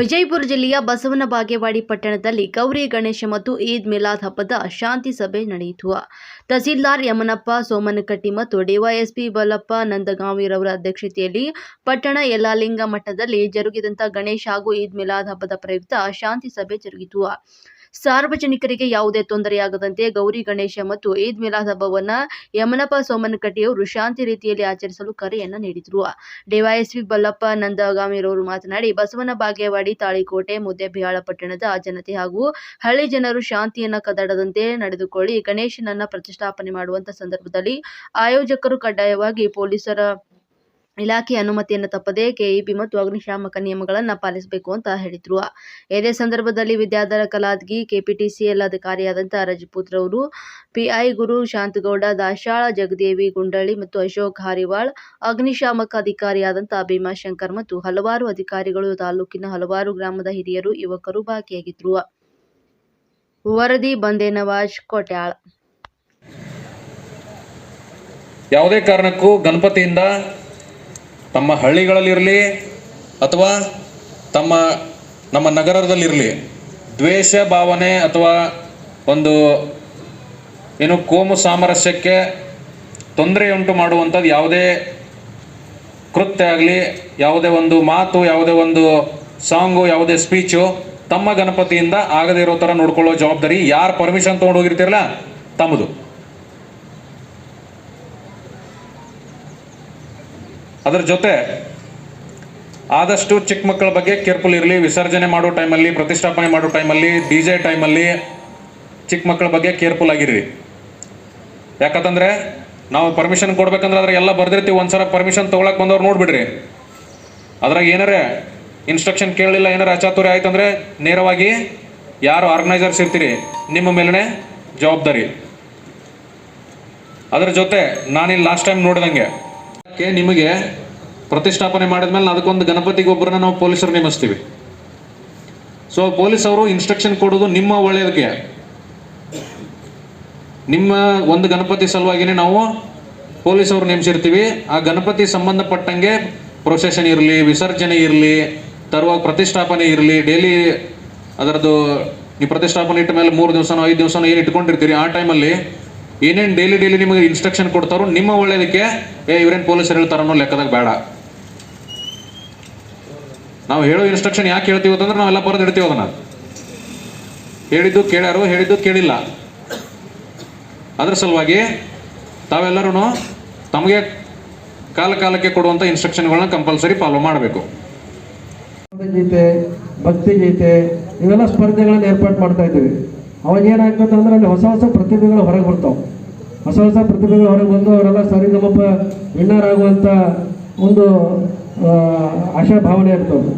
ವಿಜಯಪುರ ಜಿಲ್ಲೆಯ ಬಸವನ ಬಾಗೇವಾಡಿ ಪಟ್ಟಣದಲ್ಲಿ ಗೌರಿ ಗಣೇಶ ಮತ್ತು ಈದ್ ಮಿಲಾದ್ ಹಬ್ಬದ ಶಾಂತಿ ಸಭೆ ನಡೆಯಿತು. ತಹಸೀಲ್ದಾರ್ ಯಮನಪ್ಪ, ಸೋಮನಕಟ್ಟಿ ಮತ್ತು ಡಿವೈಎಸ್ಪಿ ಬಲ್ಲಪ್ಪ ನಂದಗಾಂವಿರವರ ಅಧ್ಯಕ್ಷತೆಯಲ್ಲಿ ಪಟ್ಟಣ ಯಲ್ಲಾಲಿಂಗ ಮಠದಲ್ಲಿ ಜರುಗಿದಂತ ಗಣೇಶ ಹಾಗೂ ಈದ್ ಮಿಲಾದ್ ಹಬ್ಬದ ಪ್ರಯುಕ್ತ ಶಾಂತಿ ಸಭೆ ಜರುಗಿತು. ಸಾರ್ವಜನಿಕರಿಗೆ ಯಾವುದೇ ತೊಂದರೆಯಾಗದಂತೆ ಗೌರಿ ಗಣೇಶ ಮತ್ತು ಈದ್ ಮಿಲಾದ್ ಹಬ್ಬವನ್ನ ಯಮನಪ್ಪ ಸೋಮನಕಟ್ಟಿಯವರು ಶಾಂತಿ ರೀತಿಯಲ್ಲಿ ಆಚರಿಸಲು ಕರೆಯನ್ನ ನೀಡಿದರು. ಡಿವೈಎಸ್ಪಿ ಬಲ್ಲಪ್ಪ ನಂದಗಾಮಿರವರು ಮಾತನಾಡಿ, ಬಸವನ ಬಾಗೇವಾಡಿ, ತಾಳಿಕೋಟೆ, ಮುದ್ದೆಬಿಹಾಳ ಪಟ್ಟಣದ ಜನತೆ ಹಾಗೂ ಹಳ್ಳಿ ಜನರು ಶಾಂತಿಯನ್ನ ಕದಡದಂತೆ ನಡೆದುಕೊಳ್ಳಿ, ಗಣೇಶನನ್ನ ಪ್ರತಿಷ್ಠಾಪನೆ ಮಾಡುವಂತ ಸಂದರ್ಭದಲ್ಲಿ ಆಯೋಜಕರು ಕಡ್ಡಾಯವಾಗಿ ಪೊಲೀಸರ ಇಲಾಖೆ ಅನುಮತಿಯನ್ನು ತಪ್ಪದೆ ಕೆಇಬಿ ಮತ್ತು ಅಗ್ನಿಶಾಮಕ ನಿಯಮಗಳನ್ನು ಪಾಲಿಸಬೇಕು ಅಂತ ಹೇಳಿದ್ರು. ಇದೇ ಸಂದರ್ಭದಲ್ಲಿ ವಿದ್ಯಾಧರ ಕಲಾದ್ಗಿ ಕೆಪಿಟಿಸಿಎಲ್ ಅಧಿಕಾರಿಯಾದಂಥ ರಜಪೂತ್ ರವರು, ಪಿಐ ಗುರು ಶಾಂತಗೌಡ, ದಾಶಾಳ ಜಗದೇವಿ ಗುಂಡಳ್ಳಿ ಮತ್ತು ಅಶೋಕ್ ಹಾರಿವಾಳ್, ಅಗ್ನಿಶಾಮಕ ಅಧಿಕಾರಿಯಾದಂಥ ಭೀಮಾಶಂಕರ್ ಮತ್ತು ಹಲವಾರು ಅಧಿಕಾರಿಗಳು, ತಾಲೂಕಿನ ಹಲವಾರು ಗ್ರಾಮದ ಹಿರಿಯರು, ಯುವಕರು ಭಾಗಿಯಾಗಿದ್ರು. ವರದಿ ಬಂದೇನವಾಜ್ ನವಾಜ್ ಕೋಟ್ಯಾಳ್. ಯಾವುದೇ ಕಾರಣಕ್ಕೂ ಗಣಪತಿಯಿಂದ ತಮ್ಮ ಹಳ್ಳಿಗಳಲ್ಲಿರಲಿ ಅಥವಾ ತಮ್ಮ, ನಮ್ಮ ನಗರದಲ್ಲಿರಲಿ ದ್ವೇಷ ಭಾವನೆ ಅಥವಾ ಒಂದು ಏನು ಕೋಮು ಸಾಮರಸ್ಯಕ್ಕೆ ತೊಂದರೆಯುಂಟು ಮಾಡುವಂಥದ್ದು ಯಾವುದೇ ಕೃತ್ಯ ಆಗಲಿ, ಯಾವುದೇ ಒಂದು ಮಾತು, ಯಾವುದೇ ಒಂದು ಸಾಂಗು, ಯಾವುದೇ ಸ್ಪೀಚು ತಮ್ಮ ಗಣಪತಿಯಿಂದ ಆಗದೇ ಇರೋ ಥರ ನೋಡ್ಕೊಳ್ಳೋ ಜವಾಬ್ದಾರಿ ಯಾರು ಪರ್ಮಿಷನ್ ತೊಗೊಂಡು ಹೋಗಿರ್ತೀರಲ್ಲ? ತಮ್ಮದು. ಅದರ ಜೊತೆ ಆದಷ್ಟು ಚಿಕ್ಕ ಮಕ್ಕಳ ಬಗ್ಗೆ ಕೇರ್ಫುಲ್ ಇರಲಿ, ವಿಸರ್ಜನೆ ಮಾಡೋ ಟೈಮಲ್ಲಿ, ಪ್ರತಿಷ್ಠಾಪನೆ ಮಾಡೋ ಟೈಮಲ್ಲಿ, ಡಿ ಜೆ ಟೈಮಲ್ಲಿ ಚಿಕ್ಕ ಮಕ್ಕಳ ಬಗ್ಗೆ ಕೇರ್ಫುಲ್ ಆಗಿರಿ ಯಾಕಂತಂದ್ರೆ ನಾವು ಪರ್ಮಿಷನ್ ಕೊಡ್ಬೇಕಂದ್ರೆ ಅದ್ರ ಎಲ್ಲ ಬರ್ದಿರ್ತೀವಿ. ಒಂದ್ಸಲ ಪರ್ಮಿಷನ್ ತೊಗೊಳಕ್ ಬಂದವ್ರು ನೋಡ್ಬಿಡ್ರಿ. ಅದ್ರಾಗ ಏನಾರೇ ಇನ್ಸ್ಟ್ರಕ್ಷನ್ ಕೇಳಲಿಲ್ಲ, ಏನಾರ ಅಚಾತುರ್ಯ ಆಯ್ತಂದ್ರೆ ನೇರವಾಗಿ ಯಾರು ಆರ್ಗನೈಸರ್ಸ್ ಇರ್ತೀರಿ, ನಿಮ್ಮ ಮೇಲೇ ಜವಾಬ್ದಾರಿ. ಅದರ ಜೊತೆ ನಾನಿಲ್ಲಿ ಲಾಸ್ಟ್ ಟೈಮ್ ನೋಡಿದಂಗೆ ಕ್ಕೆ ನಿಮಗೆ ಪ್ರತಿಷ್ಠಾಪನೆ ಮಾಡಿದ್ಮೇಲೆ ಅದಕ್ಕೊಂದು ಗಣಪತಿಗೆ ಒಬ್ಬರನ್ನ ನಾವು ಪೊಲೀಸರು ನೇಮಿಸ್ತೀವಿ. ಸೊ ಪೊಲೀಸ್ ಅವರು ಇನ್ಸ್ಟ್ರಕ್ಷನ್ ಕೊಡೋದು ನಿಮ್ಮ ಒಳ್ಳೆಯದಕ್ಕೆ. ನಿಮ್ಮ ಒಂದು ಗಣಪತಿ ಸಲುವಾಗಿನೇ ನಾವು ಪೊಲೀಸ್ ಅವರು ನೇಮಿಸಿರ್ತೀವಿ. ಆ ಗಣಪತಿ ಸಂಬಂಧಪಟ್ಟಂಗೆ ಪ್ರೊಸೆಷನ್ ಇರಲಿ, ವಿಸರ್ಜನೆ ಇರಲಿ ತರುವಾಗ ಪ್ರತಿಷ್ಠಾಪನೆ ಇರಲಿ ಡೈಲಿ ಅದರದ್ದು ನೀವು ಪ್ರತಿಷ್ಠಾಪನೆ ಇಟ್ಟ ಮೇಲೆ ಮೂರು ದಿವಸನೋ, ಐದು ದಿವಸನೋ ಏನು ಇಟ್ಕೊಂಡಿರ್ತೀರಿ, ಆ ಟೈಮಲ್ಲಿ ಏನೇನು ಡೈಲಿ ಡೈಲಿ ನಿಮಗೆ ಇನ್ಸ್ಟ್ರಕ್ಷನ್ ಕೊಡ್ತಾರೋ ನಿಮ್ಮ ಒಳ್ಳೇದಕ್ಕೆ, ಏ, ಇವ್ರೇನು ಪೊಲೀಸರು ಹೇಳ್ತಾರ ಅನ್ನೋ ಲೆಕ್ಕದಾಗ ಬೇಡ. ನಾವು ಹೇಳೋ ಇನ್ಸ್ಟ್ರಕ್ಷನ್ ಯಾಕೆ ಹೇಳ್ತೀವಿ ಅಂತಂದ್ರೆ ನಾವೆಲ್ಲ ಬರೆದು ಇಡ್ತೀವಿ ಅದನ್ನ. ಹೇಳಿದ್ದು ಕೇಳ್ಯಾರು, ಹೇಳಿದ್ದು ಕೇಳಿಲ್ಲ. ಅದ್ರ ಸಲುವಾಗಿ ತಾವೆಲ್ಲರೂ ತಮಗೆ ಕಾಲ ಕಾಲಕ್ಕೆ ಕೊಡುವಂಥ ಇನ್ಸ್ಟ್ರಕ್ಷನ್ಗಳನ್ನ ಕಂಪಲ್ಸರಿ ಫಾಲೋ ಮಾಡಬೇಕು. ಗೀತೆ, ಭಕ್ತಿ ಗೀತೆ, ಇವೆಲ್ಲ ಸ್ಪರ್ಧೆಗಳನ್ನು ಏರ್ಪಾಡು ಮಾಡ್ತಾ ಇದ್ದೀವಿ. ಅವಾಗ ಏನಾಗ್ತದೆ ಅಂದ್ರೆ ಅಲ್ಲಿ ಹೊಸ ಹೊಸ ಪ್ರತಿಭೆಗಳು ಹೊರಗೆ ಬರ್ತಾವೆ. ಹೊಸ ಹೊಸ ಪ್ರತಿಭೆಗಳು ಹೊರಗೆ ಬಂದು ಅವರೆಲ್ಲ ಸರಿಗಮಪ ವಿನ್ನರ್ ಆಗುವಂಥ ಒಂದು ಆಶಾ ಭಾವನೆ ಇರ್ತದೆ.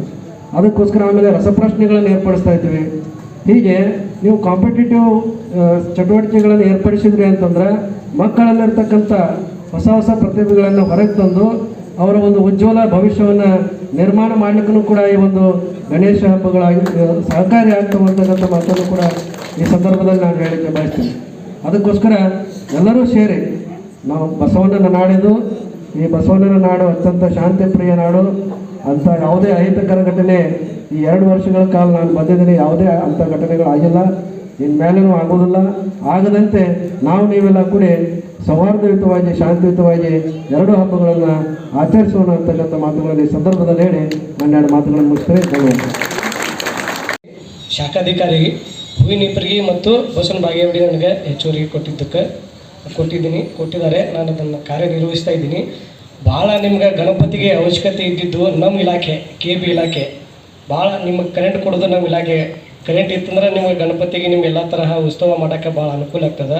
ಅದಕ್ಕೋಸ್ಕರ ಆಮೇಲೆ ರಸಪ್ರಶ್ನೆಗಳನ್ನು ಏರ್ಪಡಿಸ್ತಾ ಇದ್ದೀವಿ ಹೀಗೆ ನೀವು ಕಾಂಪಿಟೇಟಿವ್ ಚಟುವಟಿಕೆಗಳನ್ನು ಏರ್ಪಡಿಸಿದ್ರಿ ಅಂತಂದ್ರೆ ಮಕ್ಕಳಲ್ಲಿರ್ತಕ್ಕಂಥ ಹೊಸ ಹೊಸ ಪ್ರತಿಭೆಗಳನ್ನು ಹೊರಗೆ ತಂದು ಅವರ ಒಂದು ಉಜ್ವಲ ಭವಿಷ್ಯವನ್ನು ನಿರ್ಮಾಣ ಮಾಡಲಿಕ್ಕೂ ಕೂಡ ಈ ಒಂದು ಗಣೇಶ ಹಬ್ಬಗಳಾಗಿ ಸಹಕಾರಿ ಆಗ್ತವೆ ಅಂತಕ್ಕಂಥ ಮಾತನ್ನು ಕೂಡ ಈ ಸಂದರ್ಭದಲ್ಲಿ ನಾನು ಹೇಳಲಿಕ್ಕೆ ಬಯಸ್ತೀನಿ. ಅದಕ್ಕೋಸ್ಕರ ಎಲ್ಲರೂ ಸೇರಿ ನಾವು ಬಸವಣ್ಣನ ನಾಡಿದ್ದು, ಈ ಬಸವಣ್ಣನ ನಾಡು ಅತ್ಯಂತ ಶಾಂತಿ ಪ್ರಿಯ ನಾಡು. ಅಂಥ ಯಾವುದೇ ಅಹಿತಕರ ಘಟನೆ ಈ ಎರಡು ವರ್ಷಗಳ ಕಾಲ ನಾನು ಬಂದಿದ್ದೀನಿ, ಯಾವುದೇ ಅಂಥ ಘಟನೆಗಳಾಗಿಲ್ಲ ಇನ್ಮೇಲೇನೂ ಆಗೋದಿಲ್ಲ. ಆಗದಂತೆ ನಾವು ನೀವೆಲ್ಲ ಕೂಡ ಸೌಹಾರ್ದಯುತವಾಗಿ, ಶಾಂತಿಯುತವಾಗಿ ಎರಡು ಹಬ್ಬಗಳನ್ನು ಆಚರಿಸೋಣ ಅಂತಕ್ಕಂಥ ಮಾತುಗಳನ್ನು ಈ ಸಂದರ್ಭದಲ್ಲಿ ಹೇಳಿ ಹನ್ನೆರಡು ಮಾತುಗಳನ್ನು ಮುಗಿಸ್ತಾರೆ. ಧನ್ಯವಾದ. ಹೂವಿ ಹೂವಿನಿಪರಿಗೆ ಮತ್ತು ಬಸವನ ಬಾಗೇವಾಡಿ ನನಗೆ ಹೆಚ್ಚುವರಿ ಕೊಟ್ಟಿದ್ದಕ್ಕೆ ಕೊಟ್ಟಿದ್ದೀನಿ, ಕೊಟ್ಟಿದ್ದಾರೆ. ನಾನು ಅದನ್ನು ಕಾರ್ಯನಿರ್ವಹಿಸ್ತಾ ಇದ್ದೀನಿ. ಭಾಳ ನಿಮ್ಗೆ ಗಣಪತಿಗೆ ಅವಶ್ಯಕತೆ ಇದ್ದಿದ್ದು ನಮ್ಮ ಇಲಾಖೆ, ಕೆ ಬಿ ಇಲಾಖೆ. ಭಾಳ ನಿಮಗೆ ಕರೆಂಟ್ ಕೊಡೋದು ನಮ್ಮ ಇಲಾಖೆ. ಕರೆಂಟ್ ಇತ್ತಂದ್ರೆ ನಿಮಗೆ ಗಣಪತಿಗೆ ನಿಮ್ಗೆ ಎಲ್ಲ ತರಹ ಉತ್ಸವ ಮಾಡೋಕ್ಕೆ ಭಾಳ ಅನುಕೂಲ ಆಗ್ತದೆ.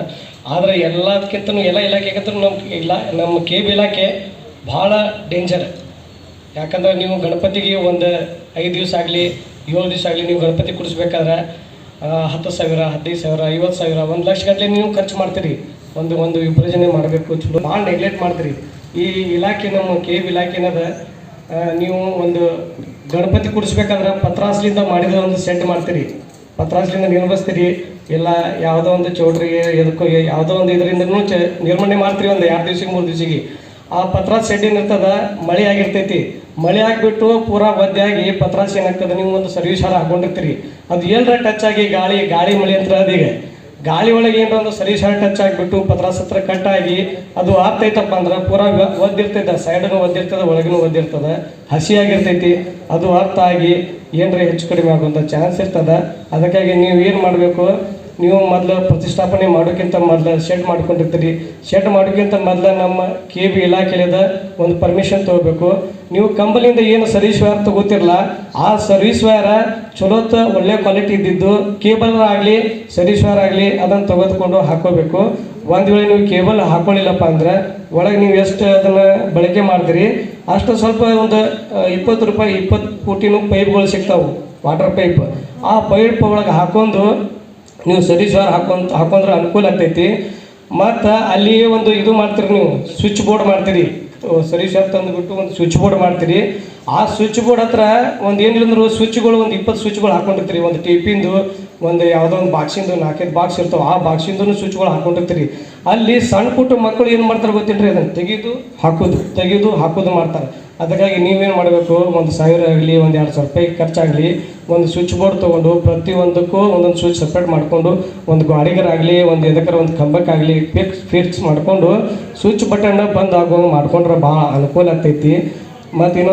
ಆದರೆ ಎಲ್ಲದಕ್ಕಿಂತನೂ ಎಲ್ಲ ಇಲಾಖೆಗಂತೂ ನಮ್ಮ ಇಲ್ಲ ನಮ್ಮ ಕೆ ಬಿ ಇಲಾಖೆ ಭಾಳ ಡೇಂಜರ್ ಯಾಕಂದ್ರೆ ನೀವು ಗಣಪತಿಗೆ ಒಂದು ಐದು ದಿವಸ ಆಗಲಿ ಏಳು ದಿವಸ ಆಗಲಿ ನೀವು ಗಣಪತಿ ಕುಡಿಸ್ಬೇಕಾದ್ರೆ ಹತ್ತು ಸಾವಿರ ಹದಿನೈದು ಸಾವಿರ ಐವತ್ತು ಸಾವಿರ ಒಂದು ಲಕ್ಷ ಗಟ್ಟಲೆ ನೀವು ಖರ್ಚು ಮಾಡ್ತೀರಿ. ಒಂದು ಒಂದು ವಿಭಜನೆ ಮಾಡಬೇಕು ಚಲೋ. ಭಾಳ ನೆಗ್ಲೆಕ್ಟ್ ಮಾಡ್ತೀರಿ. ಈ ಇಲಾಖೆ ನಮ್ಮ ಕೆ ಬಿ ಆ, ನೀವು ಒಂದು ಗಣಪತಿ ಕುಡಿಸ್ಬೇಕಂದ್ರೆ ಪತ್ರಾಸ್ಲಿಂದ ಮಾಡಿದ ಒಂದು ಸೆಟ್ ಮಾಡ್ತೀರಿ. ಪತ್ರಾಸ್ಲಿಂದ ನಿರ್ಮಿಸ್ತೀರಿ. ಇಲ್ಲ ಯಾವುದೋ ಒಂದು ಚೌಟ್ರಿಗೆ ಎದಕ್ಕೋ ಯಾವುದೋ ಒಂದು ಇದರಿಂದನು ಚ ನಿರ್ವಹಣೆ ಮಾಡ್ತೀರಿ ಒಂದು ಎರಡು ದಿವ್ಸಕ್ಕೆ ಮೂರು ದಿವಸಿಗೆ. ಆ ಪತ್ರಾಸ್ ಸೆಡ್ ಏನಿರ್ತದ ಮಳೆ ಆಗಿರ್ತೈತಿ. ಮಳೆ ಆಗಿಬಿಟ್ಟು ಪೂರಾ ಒದ್ದೆಯಾಗಿ ಪತ್ರಾಸ್ ಏನಾಗ್ತದೆ ನೀವು ಒಂದು ಸರ್ವಿಸ್ ಹಾರ ಹಾಕೊಂಡಿರ್ತೀರಿ. ಅದು ಏನರ ಟಚ್ ಆಗಿ ಗಾಳಿ ಗಾಳಿ ಮಳೆ ಅಂತ ಅದೀಗ ಗಾಳಿ ಒಳಗೆ ಏನರ ಒಂದು ಸರಿ ಟಚ್ ಆಗಿಬಿಟ್ಟು ಹತ್ರ ಕಟ್ ಆಗಿ ಅದು ಆಗ್ತೈತಪ್ಪ ಅಂದ್ರೆ ಪೂರಾ ಒದ್ದಿರ್ತೈತ ಒದ್ದಿರ್ತೈತೆ ಸೈಡ್ನು ಒದ್ದಿರ್ತದೆ, ಒಳಗೂ ಒದ್ದಿರ್ತದೆ, ಹಸಿಯಾಗಿರ್ತೈತಿ, ಅದು ಅರ್ಥ ಆಗಿ ಏನರ ಹೆಚ್ಚು ಕಡಿಮೆ ಆಗುವಂಥ ಚಾನ್ಸ್ ಇರ್ತದ. ಅದಕ್ಕಾಗಿ ನೀವು ಏನು ಮಾಡಬೇಕು? ನೀವು ಮೊದಲು ಪ್ರತಿಷ್ಠಾಪನೆ ಮಾಡೋಕ್ಕಿಂತ ಮೊದಲು ಶೆಡ್ ಮಾಡ್ಕೊಂಡಿರ್ತೀರಿ. ಶೆಡ್ ಮಾಡೋಕ್ಕಿಂತ ಮೊದಲು ನಮ್ಮ ಕೆ ಬಿ ಇಲಾಖೆಯಿಂದ ಒಂದು ಪರ್ಮಿಷನ್ ತೊಗೋಬೇಕು. ನೀವು ಕಂಬಲಿಂದ ಏನು ಸರ್ವಿಸ್ ವ್ಯಾರ್ ತಗೋತಿರಲ್ಲ ಆ ಸರ್ವಿಸ್ ವ್ಯಾರ ಚಲೋತ್ ಒಳ್ಳೆ ಕ್ವಾಲಿಟಿ ಇದ್ದಿದ್ದು ಕೇಬಲ್ ಆಗಲಿ ಸರ್ವಿಸ್ ವ್ಯಾರ್ ಆಗಲಿ ಅದನ್ನು ತೆಗೆದುಕೊಂಡು ಹಾಕೋಬೇಕು. ಒಂದು ವೇಳೆ ನೀವು ಕೇಬಲ್ ಹಾಕೊಳ್ಳಿಲ್ಲಪ್ಪ ಅಂದ್ರೆ ಒಳಗೆ ನೀವು ಎಷ್ಟು ಅದನ್ನು ಬಳಕೆ ಮಾಡ್ತೀರಿ ಅಷ್ಟು ಸ್ವಲ್ಪ ಒಂದು ಇಪ್ಪತ್ತು ರೂಪಾಯಿ, ಇಪ್ಪತ್ತು ಕೋಟಿನೂ ಪೈಪ್ಗಳು ಸಿಗ್ತಾವೆ ವಾಟರ್ ಪೈಪ್ ಆ ಪೈಪ್ ಒಳಗೆ ಹಾಕೊಂಡು ನೀವು ಸರಿ ಸಹ ಹಾಕೊಂತ ಹಾಕೊಂಡ್ರೆ ಅನುಕೂಲ ಆಗ್ತೈತಿ. ಮತ್ತು ಅಲ್ಲಿ ಒಂದು ಇದು ಮಾಡ್ತೀರಿ ನೀವು ಸ್ವಿಚ್ ಬೋರ್ಡ್ ಮಾಡ್ತೀರಿ. ಸರಿ ವಾರ್ ತಂದುಬಿಟ್ಟು ಒಂದು ಸ್ವಿಚ್ ಬೋರ್ಡ್ ಮಾಡ್ತೀರಿ. ಆ ಸ್ವಿಚ್ ಬೋರ್ಡ್ ಹತ್ರ ಒಂದು ಏನಿಲ್ಲ ಸ್ವಿಚ್ ಸ್ವಿಚ್ಗಳು ಒಂದು ಇಪ್ಪತ್ತು ಸ್ವಿಚ್ಗಳು ಹಾಕೊಂಡಿರ್ತೀರಿ. ಒಂದು ಟೇಪಿಂದು ಒಂದು ಯಾವುದೋ ಒಂದು ಬಾಕ್ಸಿಂದು ನಾಲ್ಕೈದು ಬಾಕ್ಸ್ ಇರ್ತಾವೆ. ಆ ಬಾಕ್ಸಿಂದೂ ಸ್ವಿಚ್ಗಳು ಹಾಕೊಂಡಿರ್ತೀರಿ. ಅಲ್ಲಿ ಸಣ್ಣ ಪುಟ್ಟ ಮಕ್ಕಳು ಏನು ಮಾಡ್ತಾರೆ ಗೊತ್ತಿಲ್ರಿ ಅದನ್ನು? ತೆಗೆದು ಹಾಕೋದು ತೆಗೆದು ಹಾಕೋದು ಮಾಡ್ತಾರೆ. ಅದಕ್ಕಾಗಿ ನೀವೇನು ಮಾಡಬೇಕು? ಒಂದು ಸಾವಿರ ಆಗಲಿ, ಒಂದು ಎರಡು ಸಾವಿರ ರೂಪಾಯಿ ಖರ್ಚಾಗಲಿ, ಒಂದು ಸ್ವಿಚ್ ಬೋರ್ಡ್ ತೊಗೊಂಡು ಪ್ರತಿಯೊಂದಕ್ಕೂ ಒಂದೊಂದು ಸ್ವಿಚ್ ಸಪ್ರೇಟ್ ಮಾಡಿಕೊಂಡು, ಒಂದು ಗಾಡಿಗರಾಗಲಿ ಒಂದು ಎದಕ್ಕರ ಒಂದು ಕಂಬಕ್ಕಾಗಲಿ ಫಿಕ್ಸ್ ಫಿಕ್ಸ್ ಮಾಡಿಕೊಂಡು, ಸ್ವಿಚ್ ಬಟನ್ ಬಂದ್ ಆಗೋ ಮಾಡ್ಕೊಂಡ್ರೆ ಭಾಳ ಅನುಕೂಲ ಆಗ್ತೈತಿ. ಮತ್ತು